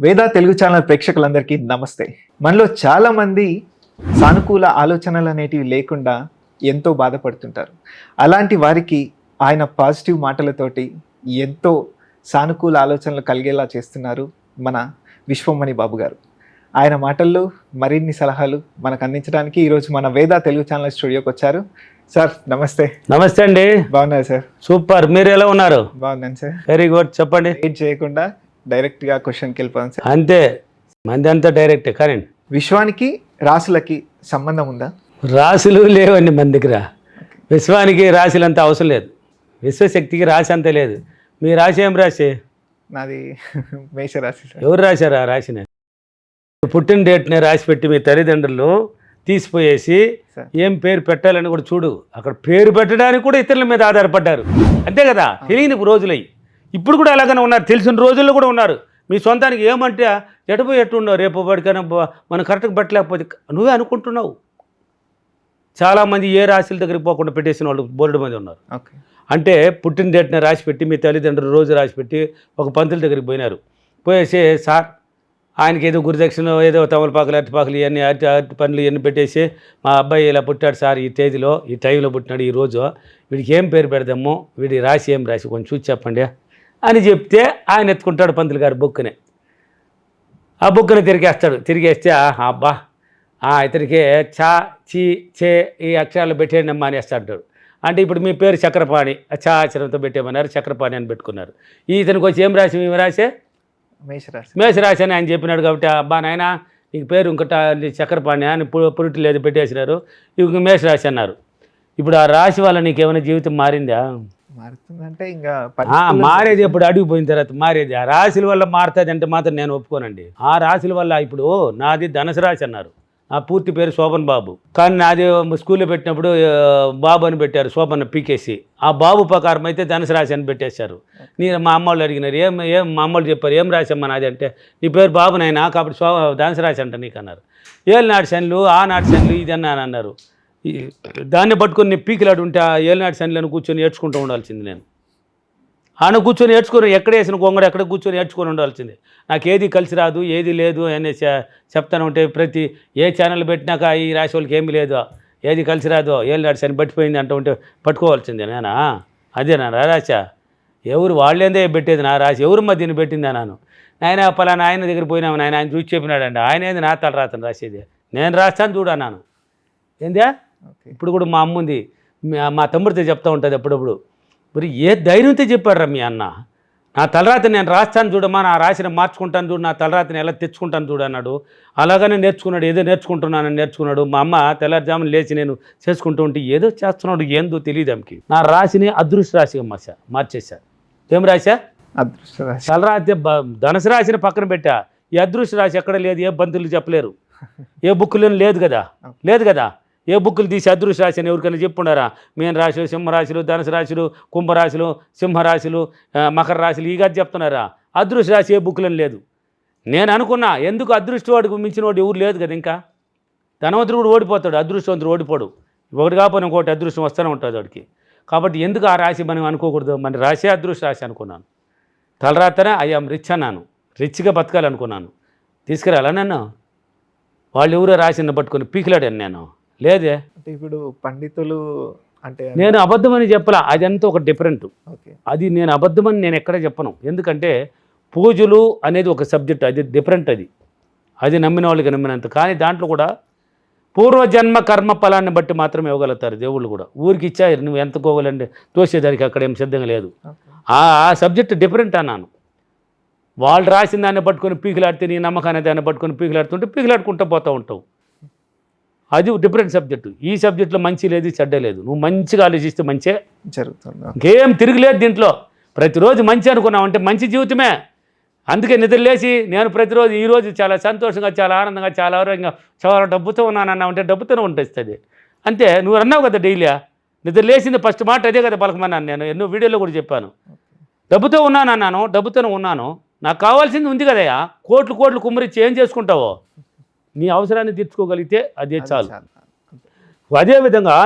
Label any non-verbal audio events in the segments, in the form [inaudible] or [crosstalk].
వేద తెలుగు ఛానల్ ప్రేక్షకులందరికీ నమస్తే. మనలో చాలా మంది సానుకూల ఆలోచనలు అనేటివి లేకుండా ఎంతో బాధపడుతుంటారు. అలాంటి వారికి ఆయన పాజిటివ్ మాటలతోటి ఎంతో సానుకూల ఆలోచనలు కలిగేలా చేస్తున్నారు మన విశ్వమణి బాబు గారు. ఆయన మాటల్లో మరిన్ని సలహాలు మనకు అందించడానికి ఈరోజు మన వేద తెలుగు ఛానల్ స్టూడియోకి వచ్చారు. సార్ నమస్తే. నమస్తే అండి. బాగున్నారు సార్? సూపర్. మీరు ఎలా ఉన్నారు? బాగున్నాను సార్. వెరీ గుడ్ చెప్పండి. వెయిట్ చేయకుండా డైరెక్ట్గా క్వశ్చన్కి వెళ్ళిపోదాం సార్. అంతే. మంది అంతా డైరెక్ట్ కానీ విశ్వానికి రాసులకి సంబంధం ఉందా? రాశులు లేవండి మన దగ్గర. విశ్వానికి రాశులు అంత అవసరం లేదు. విశ్వశక్తికి రాశి అంత లేదు. మీ రాశి ఏం రాశి? నాది [laughs] మేషరాశి సార్. ఎవరు రాశారు ఆ రాశిని? పుట్టిన డేట్ని రాసి పెట్టి మీ తల్లిదండ్రులు తీసిపోయేసి. ఏం పేరు పెట్టాలని కూడా చూడు. అక్కడ పేరు పెట్టడానికి కూడా ఇతరుల మీద ఆధారపడ్డారు. అంతే కదా? తెలియని రోజులై ఇప్పుడు కూడా అలాగనే ఉన్నారు. తెలిసిన రోజుల్లో కూడా ఉన్నారు. మీ సొంతానికి ఏమంటే ఎటుపోయి ఎట్టున్నావు? రేపు వాడికైనా బ- మనం కరెక్ట్గా పెట్టలేకపోతే నువ్వే అనుకుంటున్నావు. చాలామంది ఏ రాశుల దగ్గరికి పోకుండా పెట్టేసిన వాళ్ళు బోర్డు మంది ఉన్నారు. అంటే పుట్టిన డేట్ని రాసి పెట్టి మీ తల్లిదండ్రులు రోజు రాసి పెట్టి ఒక పంతుల దగ్గరికి పోయినారు. పోయేసి సార్ ఆయనకి ఏదో గురుదక్షిణ ఏదో తమలపాకులు అరటిపాకులు ఇవన్నీ అరటి అరటి పండ్లు ఇవన్నీ పెట్టేసి మా అబ్బాయి ఇలా పుట్టాడు సార్ ఈ తేదీలో ఈ టైంలో పుట్టినాడు ఈ రోజు. వీడికి ఏం పేరు పెడదాము? వీడి రాసి ఏం రాసి కొంచెం చూసి చెప్పండి. అని చెప్తే ఆయన ఎత్తుకుంటాడు పంతులు గారు బుక్ని ఆ బుక్ని తిరిగేస్తాడు. తిరిగేస్తే అబ్బా ఆ, ఇతనికి చా చీ చే ఈ అక్షరాలు పెట్టేయండి అమ్మా అని వేస్తాడు అంటే ఇప్పుడు మీ పేరు చక్రపాణి ఆ చా అక్షరంతో పెట్టేమన్నారు చక్రపాణి అని పెట్టుకున్నారు. ఈ ఇతనికి వచ్చి ఏం రాసి మేము రాసే? మేషరాశి. మేష రాశి అని ఆయన చెప్పినాడు కాబట్టి అబ్బా నాయన నీకు పేరు ఇంకట చక్రపాణి అని పు- పురుటి లేదు పెట్టేసినారు ఇంక మేష రాశి అన్నారు. ఇప్పుడు ఆ రాశి వల్ల నీకు ఏమైనా జీవితం మారిందా? మారుతుందంటే ఇంకా మారేది ఎప్పుడు అడుగు పోయిన తర్వాత మారేది. ఆ రాశుల వల్ల మారుతుంది అంటే మాత్రం నేను ఒప్పుకోనండి. ఆ రాశుల వల్ల ఇప్పుడు నాది ధనుసు రాశి అన్నారు. నా పూర్తి పేరు శోభన్ బాబు. కానీ నాది స్కూల్లో పెట్టినప్పుడు బాబు అని పెట్టారు శోభన్ పీకేసి. ఆ బాబు ప్రకారం అయితే ధనుసు రాశి అని పెట్టేశారు. నేను మా అమ్మ వాళ్ళు అడిగినారు ఏం ఏం మా అమ్మ వాళ్ళు చెప్పారు ఏం రాశి అమ్మా నాది? అంటే నీ పేరు బాబు నాయనా కాబట్టి శో ధనుసు రాశి అంట నీకు అన్నారు ఏళ్ళనాడు శనులు ఆ నాటి శనులు ఇది అన్నారు దాన్ని పట్టుకొని నేను పీకిలాడుంటే ఆ ఏళ్ళనాటి శనులను కూర్చొని ఏడ్చుకుంటూ ఉండాల్సింది నేను. ఆయన కూర్చొని ఏడ్చుకొని ఎక్కడ వేసిన గొంగడు ఎక్కడ కూర్చొని ఏడ్చుకొని ఉండాల్సింది. నాకు ఏది కలిసి రాదు ఏది లేదు అని చెప్తాను ఉంటే ప్రతి ఏ ఛానల్ పెట్టినాక ఈ రాశి వాళ్ళకి ఏమి లేదు. ఏది కలిసి రాదు ఏళ్ళు నాడు పట్టిపోయింది అంటూ ఉంటే పట్టుకోవాల్సిందే నేనా? అదే నా రాశ? ఎవరు వాళ్ళేందే పెట్టేది నా రాశి? ఎవరు మధ్యని పెట్టిందా నాను? నాయన పలానా ఆయన దగ్గర పోయినాము నాయన ఆయన చూసి చెప్పినాడండి. ఆయన ఏంది నా తల రాతను రాసేది? నేను రాస్తాను చూడన్నాను నాను ఏందా? ఇప్పుడు కూడా మా అమ్మ ఉంది. మా- తమ్ముడితో చెప్తా ఉంటుంది అప్పుడప్పుడు. మరి ఏ ధైర్యంతో చెప్పాడురా మీ అన్న? నా తలరాత నేను రాస్తాను చూడమ్మా నా రాసిన మార్చుకుంటాను చూడు నా తలరాతని ఎలా తెచ్చుకుంటాను చూడు అన్నాడు. అలాగనే నేర్చుకున్నాడు ఏదో నేర్చుకుంటున్నానని నేర్చుకున్నాడు. మా అమ్మ తెల్లారుజామున లేచి నేను చేసుకుంటూ ఉంటే ఏదో చేస్తున్నాడు ఏందో తెలియదు ఆమెకి. నా రాశిని అదృష్ట రాశిగా మార్చా మార్చేశా. ఏం రాశా? అదృష్ట రాశి. తలరాతి ధనుసు రాశిని పక్కన పెట్టా. ఈ అదృష్ట రాశి ఎక్కడ లేదు ఏ బంతులు చెప్పలేరు. ఏ బుక్కులను లేదు కదా. లేదు కదా. ఏ బుక్కులు తీసి అదృష్ట రాశి అని ఎవరికైనా చెప్పుండారా? మీన రాశులు సింహరాశులు ధనుసు రాశులు కుంభరాశులు సింహరాశులు మకర రాశులు ఈ చెప్తున్నారా? అదృష్ట రాశి ఏ బుక్కులను లేదు. నేను అనుకున్నా ఎందుకు అదృష్టవాడికి మించిన వాడు ఎవరు లేదు కదా ఇంకా? ధనవంతుడు కూడా ఓడిపోతాడు అదృష్టవంతుడు ఓడిపోడు. ఒకటి కాకపోయినా ఇంకోటి అదృష్టం వస్తూనే ఉంటుంది వాడికి. కాబట్టి ఎందుకు ఆ రాశి మనం అనుకోకూడదు? మన రాశి అదృష్ట రాశి అనుకున్నాను. తలరాతనే ఐఆమ్ రిచ్ అన్నాను. రిచ్గా బతకాలనుకున్నాను. తీసుకురాలా నన్ను? వాళ్ళు ఎవరో రాశిని పట్టుకొని పీకిలాడాను నేను. లేదే? అంటే ఇప్పుడు పండితులు అంటే నేను అబద్ధమని చెప్పలా. అదంతా ఒక డిఫరెంట్ ఓకే. అది నేను అబద్ధమని నేను ఎక్కడ చెప్పను. ఎందుకంటే పూజలు అనేది ఒక సబ్జెక్ట్ అది డిఫరెంట్ అది. అది నమ్మిన వాళ్ళకి నమ్మినంత. కానీ దాంట్లో కూడా పూర్వజన్మ కర్మ ఫలాన్ని బట్టి మాత్రమే ఇవ్వగలుగుతారు దేవుళ్ళు కూడా. ఊరికి ఇచ్చారు నువ్వు ఎంత కోవాలంటే తోసేదానికి అక్కడ ఏం సిద్ధంగా లేదు. ఆ సబ్జెక్ట్ డిఫరెంట్ అన్నాను. వాళ్ళు రాసిన దాన్ని పట్టుకొని పీకులాడితే నీ నమ్మకాన్ని దాన్ని పట్టుకొని పీకులాడుతుంటే పీకులాడుకుంటూ పోతూ ఉంటావు. అది డిఫరెంట్ సబ్జెక్టు. ఈ సబ్జెక్ట్లో మంచి లేదు చెడ్డ లేదు. నువ్వు మంచిగా ఆలోచిస్తే మంచే. జరుగుతుంది. ఇంకేం తిరగలేదు దీంట్లో. ప్రతిరోజు మంచి అనుకున్నామంటే మంచి జీవితమే. అందుకే నిద్ర లేచి నేను ప్రతిరోజు ఈరోజు చాలా సంతోషంగా చాలా ఆనందంగా చాలా ఆరోగ్యంగా చాలా డబ్బుతో ఉన్నానన్నా అంటే డబ్బుతోనే ఉంటుంది అంతే నువ్వు అన్నావు కదా డైలీ. నిద్ర లేచింది ఫస్ట్ మాట అదే కదా పలకమన్నాను నేను. ఎన్నో వీడియోలో కూడా చెప్పాను. డబ్బుతో ఉన్నాను అన్నాను డబ్బుతోనే ఉన్నాను. నాకు కావాల్సింది ఉంది కదయ్యా. కోట్లు కోట్లు కుమ్మరిచ్చి ఏం చేసుకుంటావో? నీ అవసరాన్ని తీర్చుకోగలిగితే అదే చాలు. అదేవిధంగా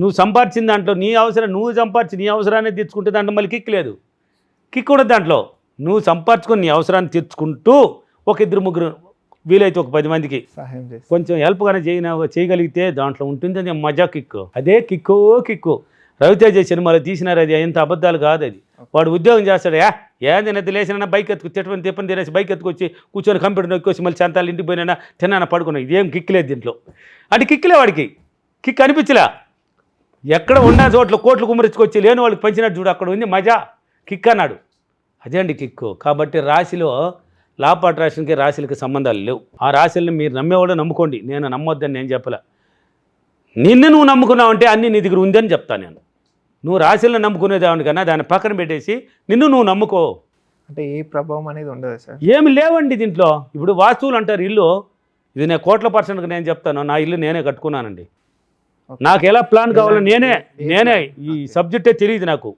నువ్వు సంపాదించిన దాంట్లో నీ అవసరం నువ్వు సంపాదించి నీ అవసరాన్ని తీర్చుకుంటే దాంట్లో మళ్ళీ కిక్ లేదు. కిక్ ఉండదు దాంట్లో. నువ్వు సంపాదించుకొని నీ అవసరాన్ని తీర్చుకుంటూ ఒక ఇద్దరు ముగ్గురు వీలైతే ఒక పది మందికి కొంచెం హెల్ప్గానే చేయన చేయగలిగితే దాంట్లో ఉంటుంది అది మజా కిక్కు అదే కిక్కు కిక్కు రవితేజ సినిమాలో తీసినారు అది ఎంత అబద్ధాలు కాదు అది. వాడు ఉద్యోగం చేస్తాడు యా ఏంది నిద్ర లేచిన బైక్ ఎత్తుకు తిట్టమని తిప్పని తినేసి బైక్ ఎత్తుకొచ్చి కూర్చొని కంప్యూటర్ నొక్కొచ్చి మళ్ళీ చంతాలు ఇంటికి పోయినా తిన్నాను పడుకున్నా ఇదేం కిక్ లేదు దీంట్లో. అంటే కిక్లే వాడికి. కిక్ అనిపించలే. ఎక్కడ ఉన్న చోట్ల కోట్లు కుమరించుకొచ్చి లేని వాళ్ళకి పంచినట్టు చూడు అక్కడ ఉంది మజా. కిక్ అన్నాడు. అదే అండి కిక్కు కాబట్టి రాశిలో లాపాటు రాశికి రాశులకి సంబంధాలు లేవు. ఆ రాశుల్ని మీరు నమ్మేవాళ్ళు నమ్ముకోండి. నేను నమ్మొద్దని నేను చెప్పలే. నిన్ను నువ్వు నమ్ముకున్నావు అంటే అన్నీ నీ దగ్గర ఉందని చెప్తాను నేను. నువ్వు రాశులను నమ్ముకునేదాన్ని కన్నా దాన్ని పక్కన పెట్టేసి నిన్ను నువ్వు నమ్ముకో. అంటే ఏ ప్రభావం అనేది ఉండదు సార్? ఏమి లేవండి దీంట్లో. ఇప్పుడు వాస్తువులు అంటారు ఇల్లు. ఇది నేను కోట్ల పర్సెంట్కి నేను చెప్తాను. నా ఇల్లు నేనే కట్టుకున్నానండి. నాకు ఎలా ప్లాన్ కావాలో నేనే నేనే ఈ సబ్జెక్టే తెలియదు నాకు.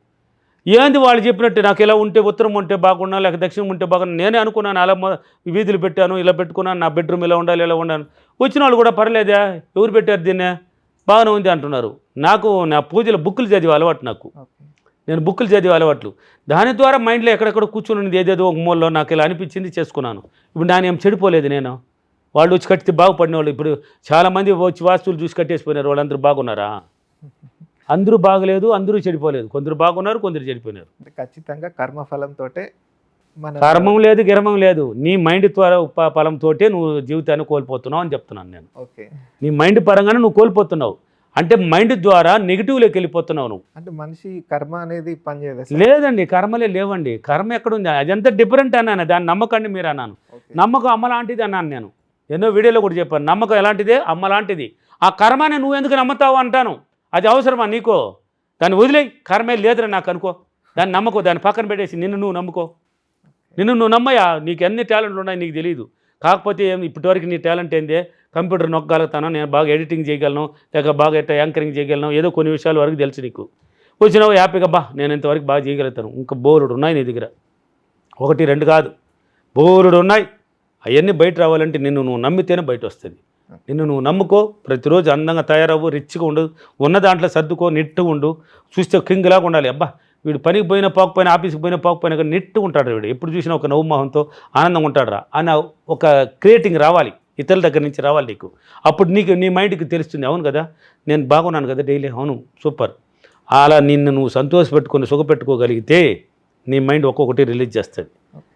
ఏంది వాళ్ళు చెప్పినట్టు నాకు ఇలా ఉంటే ఉత్తరం ఉంటే బాగున్నా లేక దక్షిణం ఉంటే బాగున్నా నేనే అనుకున్నాను. అలా వీధులు పెట్టాను ఇలా పెట్టుకున్నాను నా బెడ్రూమ్ ఇలా ఉండాలి ఇలా ఉండాలి. వచ్చిన వాళ్ళు కూడా పర్లేదా ఎవరు పెట్టారు దీన్నే? బాగానే ఉంది అంటున్నారు. నాకు నా పూజల బుక్కులు చదివే అలవాటు నాకు. నేను బుక్కులు చదివే అలవాట్లు. దాని ద్వారా మైండ్లో ఎక్కడెక్కడ కూర్చుని ఏదేదో ఒక మూలలో నాకు ఇలా అనిపించింది చేసుకున్నాను. ఇప్పుడు నాని ఏం చెడిపోలేదు నేను. వాళ్ళు వచ్చి కట్టితే బాగుపడిన వాళ్ళు ఇప్పుడు చాలామంది వచ్చి వాస్తువులు చూసి కట్టేసిపోయినారు. వాళ్ళందరూ బాగున్నారా? అందరూ బాగలేదు అందరూ చెడిపోలేదు. కొందరు బాగున్నారు కొందరు చెడిపోయినారు. ఖచ్చితంగా కర్మఫలంతో మన కర్మం లేదు గిరమం లేదు. నీ మైండ్ త్వర ప- ఫలంతోటే నువ్వు జీవితాన్ని కోల్పోతున్నావు అని చెప్తున్నాను నేను. ఓకే. నీ మైండ్ పరంగానే నువ్వు కోల్పోతున్నావు. అంటే మైండ్ ద్వారా నెగిటివ్లోకి వెళ్ళిపోతున్నావు నువ్వు. అంటే మనిషి కర్మ అనేది పనిచేయదు లేదండి కర్మలే లేవండి. కర్మ ఎక్కడుంది? అదంతా డిఫరెంట్ అన్నాను దాన్ని నమ్మకండి మీరు అన్నాను. నమ్మకం అమ్మ లాంటిది అన్నాను నేను. ఎన్నో వీడియోలో కూడా చెప్పాను నమ్మకం ఎలాంటిదే? అమ్మ లాంటిది. ఆ కర్మని నువ్వు ఎందుకు నమ్ముతావు అంటాను? అది అవసరమా నీకో? దాన్ని వదిలేయి. కర్మే లేదురా నాకు అనుకో. దాన్ని నమ్మకో దాన్ని పక్కన పెట్టేసి నిన్ను నువ్వు నమ్ముకో. నిన్ను నువ్వు నమ్మయ్యా నీకు ఎన్ని టాలెంట్లు ఉన్నాయి నీకు తెలియదు కాకపోతే ఏం ఇప్పటివరకు నీ టాలెంట్ ఏందే? కంప్యూటర్ నొక్కగలుగుతాను? నేను బాగా ఎడిటింగ్ చేయగలను లేక బాగా ఎట్లా యాంకరింగ్ చేయగలను? ఏదో కొన్ని విషయాల వరకు తెలుసు నీకు. వచ్చినావు హ్యాపీగా బా నేను ఇంతవరకు బాగా చేయగలుగుతాను. ఇంకా బోరుడు ఉన్నాయి నీ దగ్గర. ఒకటి రెండు కాదు. బోరుడు ఉన్నాయి. అవన్నీ బయట రావాలంటే నిన్ను నువ్వు నమ్మితేనే బయట వస్తుంది. నిన్ను నువ్వు నమ్ముకో ప్రతిరోజు అందంగా తయారవ్వు రిచ్గా ఉండు ఉన్న దాంట్లో సర్దుకో నిట్టు ఉండు. చూస్తే కింగ్ లాగా ఉండాలి. అబ్బా వీడు పనికి పోయినా పోకపోయినా ఆఫీస్కి పోయినా పోకపోయినా కానీ నిట్టు ఉంటాడు వీడు. ఎప్పుడు చూసినా ఒక నవ్వుమోహంతో ఆనందంగా ఉంటాడు రా ఒక క్రియేటింగ్ రావాలి. ఇతరుల దగ్గర నుంచి రావాలి నీకు. అప్పుడు నీకు నీ మైండ్కి తెలుస్తుంది అవును కదా? నేను బాగున్నాను కదా డైలీ? అవును సూపర్. అలా నిన్ను నువ్వు సంతోషపెట్టుకొని సుఖపెట్టుకోగలిగితే నీ మైండ్ ఒక్కొక్కటి రిలీజ్ చేస్తుంది.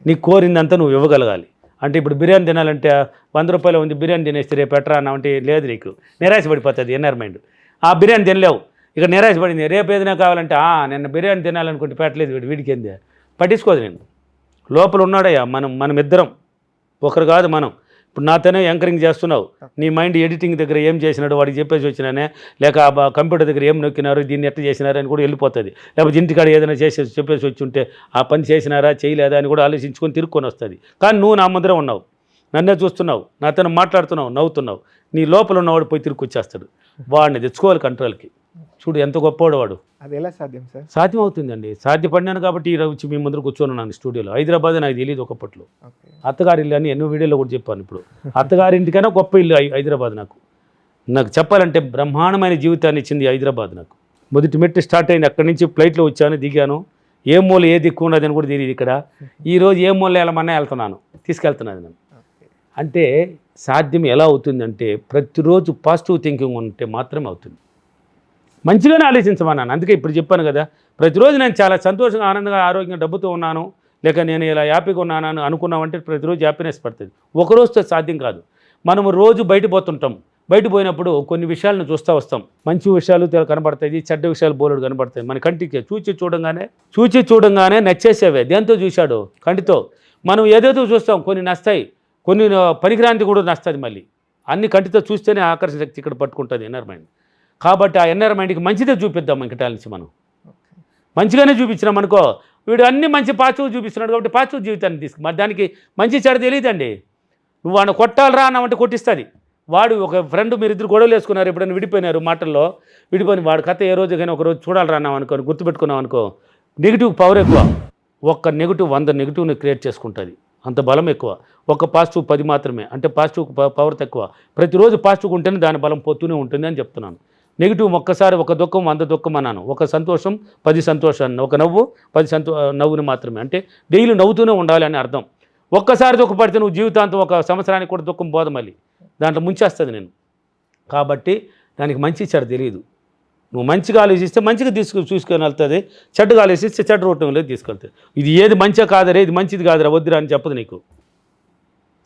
నీకు కోరిందంతా నువ్వు ఇవ్వగలగాలి. అంటే ఇప్పుడు బిర్యానీ తినాలంటే వంద రూపాయలు ఉంది బిర్యానీ తినేస్తే రేపు ఎట్రా అంటే లేదు నీకు. నిరాశ పడిపోతుంది ఎన్ఆర్ మైండ్. ఆ బిర్యానీ తినలేవు. ఇక నిరాశపడింది. రేపు ఏదైనా కావాలంటే "ఆ, నిన్న బిర్యానీ తినాలనుకుంటే పెట్టలేదు వీడు వీడికి ఏంది? పట్టించుకోదు నేను. లోపల ఉన్నాడయ్యా మనం మనం ఇద్దరం. ఒకరు కాదు మనం. ఇప్పుడు నాతోనే యాంకరింగ్ చేస్తున్నావు. నీ మైండ్ ఎడిటింగ్ దగ్గర ఏం చేసినాడు వాడికి చెప్పేసి వచ్చినానే లేక కంప్యూటర్ దగ్గర ఏం నొక్కినారు దీన్ని ఎట్లా చేసినారు అని కూడా వెళ్ళిపోతుంది. లేకపోతే ఇంటికాడ ఏదైనా చేసేసి చెప్పేసి వచ్చి ఉంటే ఆ పని చేసినారా చేయలేదా అని కూడా ఆలోచించుకొని తిరుక్కొని వస్తుంది. కానీ నువ్వు నా ముందర ఉన్నావు. నన్నే చూస్తున్నావు. నాతో మాట్లాడుతున్నావు నవ్వుతున్నావు. నీ లోపల ఉన్నవాడు పోయి తిరుక్కొచ్చేస్తాడు వాడిని తెచ్చుకోవాలి కంట్రోల్కి. చూడు ఎంత గొప్పవాడు వాడు. అది ఎలా సాధ్యం సార్? సాధ్యం అవుతుందండి సాధ్యపడినాను కాబట్టి ఈ రోజు మీ ముందర కూర్చొని ఉన్నాను స్టూడియోలో. హైదరాబాద్ నాకు తెలియదు ఒకప్పట్లో. అత్తగారి ఇల్లు అని ఎన్నో వీడియోలో కూడా చెప్పాను ఇప్పుడు. అత్తగారి ఇంటికైనా గొప్ప ఇల్లు హైదరాబాద్ నాకు. నాకు చెప్పాలంటే బ్రహ్మాండమైన జీవితాన్ని ఇచ్చింది హైదరాబాద్ నాకు. మొదటి మెట్టు స్టార్ట్ అయింది. అక్కడి నుంచి ఫ్లైట్లో వచ్చాను దిగాను. ఏ మూల ఏ దిక్కు ఉన్నదని కూడా తెలియదు ఇక్కడ. ఈ రోజు ఏ మూల వెళ్ళమన్నా వెళ్తున్నాను. తీసుకెళ్తున్నాను నేను అంటే సాధ్యం ఎలా అవుతుందంటే ప్రతిరోజు పాజిటివ్ థింకింగ్ ఉంటే మాత్రమే అవుతుంది. మంచిగానే ఆలోచించమన్నాను అందుకే ఇప్పుడు చెప్పాను కదా ప్రతిరోజు నేను చాలా సంతోషంగా ఆనందంగా ఆరోగ్యంగా డబ్బుతో ఉన్నాను లేక నేను ఇలా హ్యాపీగా ఉన్నాను అని అనుకున్నామంటే ప్రతిరోజు హ్యాపీనెస్ పడుతుంది. ఒకరోజుతో సాధ్యం కాదు. మనం రోజు బయట పోతుంటాం. బయట పోయినప్పుడు కొన్ని విషయాలను చూస్తూ వస్తాం. మంచి విషయాలు కనబడతాయి చెడ్డ విషయాలు బోలుడు కనబడతాయి. మన కంటికి చూచి చూడంగానే చూచి చూడంగానే నచ్చేసేవే. దేంతో చూశాడు? కంటితో. మనం ఏదేదో చూస్తాం కొన్ని నస్తాయి. కొన్ని పరిక్రాంతి పనికిరాంతి కూడా నస్తుంది మళ్ళీ. అన్ని కంటితో చూస్తేనే ఆకర్షణ శక్తి ఇక్కడ పట్టుకుంటుంది. ఎన్నర్ మైండ్ కాబట్టి ఆ ఎన్నర్ మైండ్కి మంచిదే చూపిద్దాం ఇంకటా నుంచి మనం. మంచిగానే చూపించినాం అనుకో వీడు అన్ని మంచి పాచువు చూపిస్తున్నాడు కాబట్టి పాచువు జీవితాన్ని తీసుకు మరి దానికి మంచి చెడ తెలియదండి. నువ్వు వాడిని కొట్టాలరా అన్నామంటే కొట్టిస్తుంది. వాడు ఒక ఫ్రెండ్ మీరు ఇద్దరు గొడవలు వేసుకున్నారు ఎప్పుడైనా విడిపోయినారు మాటల్లో విడిపోయిన వాడు కథ ఏ రోజు ఒక రోజు చూడాలరా అన్నాం అనుకో గుర్తుపెట్టుకున్నాం అనుకో నెగిటివ్ పవర్ ఎక్కువ. ఒక్క నెగిటివ్ వంద నెగిటివ్ని క్రియేట్ చేసుకుంటుంది. అంత బలం ఎక్కువ. ఒక పాజిటివ్ పది మాత్రమే. అంటే పాజిటివ్ పవర్ తక్కువ. ప్రతిరోజు పాజిటివ్ ఉంటేనే దాని బలం పోతూనే ఉంటుంది అని చెప్తున్నాను. నెగిటివ్ ఒక్కసారి ఒక దుఃఖం వంద దుఃఖం అన్నాను. ఒక సంతోషం పది సంతోషాన్ని ఒక నవ్వు పది సంతో నవ్వుని మాత్రమే. అంటే డైలీ నవ్వుతూనే ఉండాలి అని అర్థం. ఒక్కసారి దుఃఖపడితే నువ్వు జీవితాంతం ఒక సంవత్సరానికి కూడా దుఃఖం పోదు మళ్ళీ. దాంట్లో ముంచేస్తుంది నేను. కాబట్టి దానికి మంచి చెడు తెలియదు నువ్వు మంచిగా ఆలోచిస్తే మంచిగా తీసుకు చూసుకొని వెళ్తుంది. చెడ్డగా ఆలోచిస్తే చెడ్డ రూపంలో తీసుకెళ్తుంది. ఇది ఏది మంచిగా కాదరే ఇది మంచిది కాదురా వద్దురా అని చెప్పదు నీకు.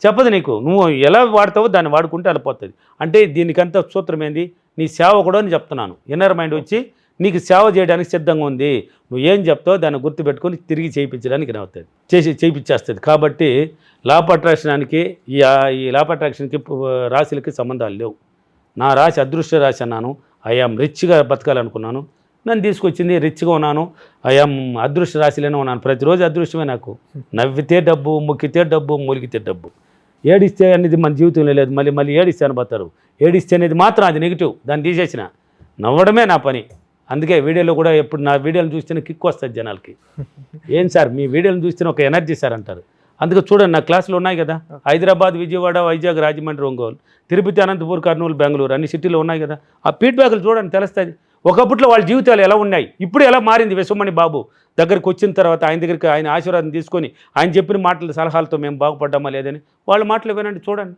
చెప్పదు నీకు. నువ్వు ఎలా వాడతావో దాన్ని వాడుకుంటే వెళ్ళిపోతుంది అంటే దీనికంత సూత్రం ఏంది? నీ సేవ కూడా అని చెప్తున్నాను. ఇన్నర్ మైండ్ వచ్చి నీకు సేవ చేయడానికి సిద్ధంగా ఉంది. నువ్వు ఏం చెప్తావో దాన్ని గుర్తుపెట్టుకొని తిరిగి చేయించడానికి అవుతుంది చేసి చేయించేస్తుంది. కాబట్టి లాప్ అట్రాక్షనానికి ఈ ఈ లాప్ అట్రాక్షన్కి రాశులకి సంబంధాలు లేవు. నా రాశి అదృష్ట రాశి అన్నాను. ఐఆమ్ రిచ్గా బతకాలనుకున్నాను. నన్ను తీసుకొచ్చింది రిచ్గా ఉన్నాను. ఐఆమ్ అదృష్ట రాశిలోనే ఉన్నాను. ప్రతిరోజు అదృష్టమే నాకు. నవ్వితే డబ్బు ముక్కితే డబ్బు మూలిగితే డబ్బు. ఏడిస్తే అనేది మన జీవితంలో లేదు. మళ్ళీ మళ్ళీ ఏడిస్తే అనబోతారు. ఏడిస్తే అనేది మాత్రం అది నెగిటివ్ దాన్ని తీసేసిన. నవ్వడమే నా పని. అందుకే వీడియోలో కూడా ఎప్పుడు నా వీడియోలు చూస్తేనే కిక్ వస్తుంది జనాలకి. ఏం సార్? మీ వీడియోలు చూస్తేనే ఒక ఎనర్జీ సార్ అంటారు. అందుకే చూడండి నా క్లాసులు ఉన్నాయి కదా. హైదరాబాద్ విజయవాడ వైజాగ్ రాజమండ్రి ఒంగోలు తిరుపతి అనంతపూర్ కర్నూలు బెంగళూరు అన్ని సిటీలో ఉన్నాయి కదా. ఆ ఫీడ్బ్యాక్లు చూడండి తెలుస్తుంది. ఒకప్పట్లో వాళ్ళ జీవితాలు ఎలా ఉన్నాయి? ఇప్పుడు ఎలా మారింది విశ్వమణి బాబు? దగ్గరికి వచ్చిన తర్వాత ఆయన దగ్గరికి ఆయన ఆశీర్వాదం తీసుకొని ఆయన చెప్పిన మాటల సలహాలతో మేము బాగుపడ్డామా లేదని వాళ్ళ మాటలు వినండి చూడండి.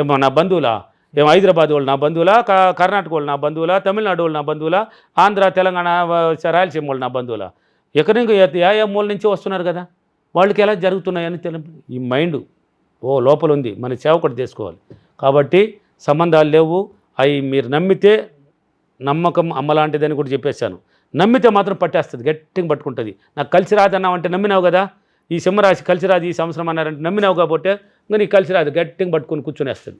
ఏమో నా బంధువులా? ఏమో హైదరాబాద్ వాళ్ళు నా బంధువులా? కర్ణాటక వాళ్ళు నా బంధువులా? తమిళనాడు వాళ్ళు నా బంధువులా? ఆంధ్ర తెలంగాణ రాయలసీమ వాళ్ళు నా బంధువులా? ఎక్కడి నుంచి ఏ- మూల నుంచి వస్తున్నారు కదా? వాళ్ళకి ఎలా జరుగుతున్నాయని తెలి ఈ మైండ్ ఓ లోపల ఉంది. మన సేవకుడు చేసుకోవాలి. కాబట్టి సంబంధాలు లేవు. అవి మీరు నమ్మితే నమ్మకం అమ్మలాంటిదని కూడా చెప్పేశాను. నమ్మితే మాత్రం పట్టేస్తుంది గట్టిగా పట్టుకుంటుంది. నాకు కలిసి రాదన్నావంటే నమ్మినావు కదా? ఈ సింహరాశి కలిసి రాదు ఈ సంవత్సరం అన్నారంటే నమ్మినావు కాబట్టి ఇంకా నీకు కలిసి రాదు గట్టిగా పట్టుకొని కూర్చునేస్తుంది.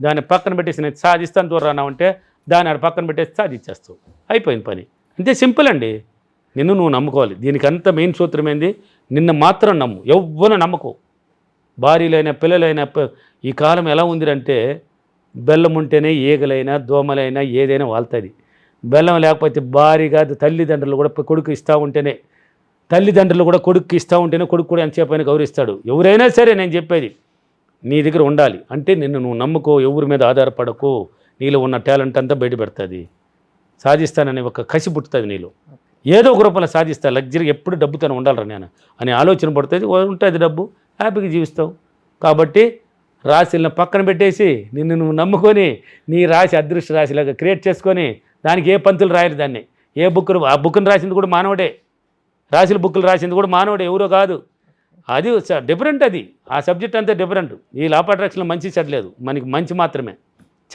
దాన్ని పక్కన పెట్టేసి నేను సాధిస్తాను దూరం అంటే దాన్ని ఆడ పక్కన పెట్టేసి సాధించేస్తావు అయిపోయింది పని. అంతే సింపుల్ అండి. నిన్ను నువ్వు నమ్ముకోవాలి. దీనికి అంత మెయిన్ సూత్రం ఏంది? నిన్న మాత్రం నమ్ము. ఎవ్వరు నమ్మకు. భార్యలైన పిల్లలైన ఈ కాలం ఎలా ఉందిరంటే బెల్లం ఉంటేనే ఈగలైనా దోమలైనా ఏదైనా వాళ్తుంది. బెల్లం లేకపోతే భారీగా తల్లిదండ్రులు కూడా కొడుకు ఇస్తూ ఉంటేనే తల్లిదండ్రులు కూడా కొడుకు ఇస్తూ ఉంటేనే కొడుకు కూడా ఎంతసేపు అయినా గౌరవిస్తాడు. ఎవరైనా సరే నేను చెప్పేది నీ దగ్గర ఉండాలి. అంటే నిన్ను నువ్వు నమ్ముకో ఎవరి మీద ఆధారపడకు నీలో ఉన్న టాలెంట్ అంతా బయట పెడుతుంది సాధిస్తాననే ఒక కసి పుట్టుతుంది నీలో. ఏదో ఒక రూపంలో సాధిస్తా లగ్జరీ ఎప్పుడు డబ్బుతోనే ఉండాలరా నేను అనే ఆలోచన పడుతుంది ఉంటుంది డబ్బు హ్యాపీగా జీవిస్తావు. కాబట్టి రాశులను పక్కన పెట్టేసి నిన్ను నువ్వు నమ్ముకొని నీ రాశి అదృష్ట రాశిలాగా క్రియేట్ చేసుకొని దానికి ఏ పంతులు రాయరు దాన్ని. ఏ బుక్ను ఆ బుక్ను రాసింది కూడా మానవుడే. రాశుల బుక్కులు రాసింది కూడా మానవుడే ఎవరో కాదు. అది డిఫరెంట్ అది. ఆ సబ్జెక్ట్ అంతా డిఫరెంట్ ఈ లాప్ అట్రాక్షన్లో మంచి చెడ్డ లేదు. మనకి మంచి మాత్రమే.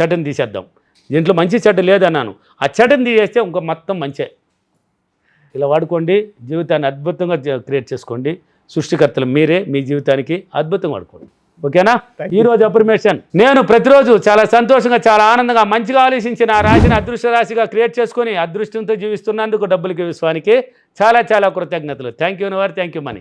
చెడ్డని తీసేద్దాం. దీంట్లో మంచి చెడ్డ లేదన్నాను ఆ చెడ్డని తీసేస్తే ఇంకో మొత్తం మంచే. ఇలా వాడుకోండి. జీవితాన్ని అద్భుతంగా క్రియేట్ చేసుకోండి. సృష్టికర్తలు మీరే మీ జీవితానికి అద్భుతంగా వాడుకోండి. ఓకేనా? ఈ రోజు అప్రిమేషన్ నేను ప్రతిరోజు చాలా సంతోషంగా చాలా ఆనందంగా మంచిగా ఆలోచించి నా రాశిని అదృష్ట రాశిగా క్రియేట్ చేసుకొని అదృష్టంతో జీవిస్తున్నందుకు డబ్బులకి విశ్వానికి చాలా చాలా కృతజ్ఞతలు. థ్యాంక్ యూ వారు థ్యాంక్ యూ మనీ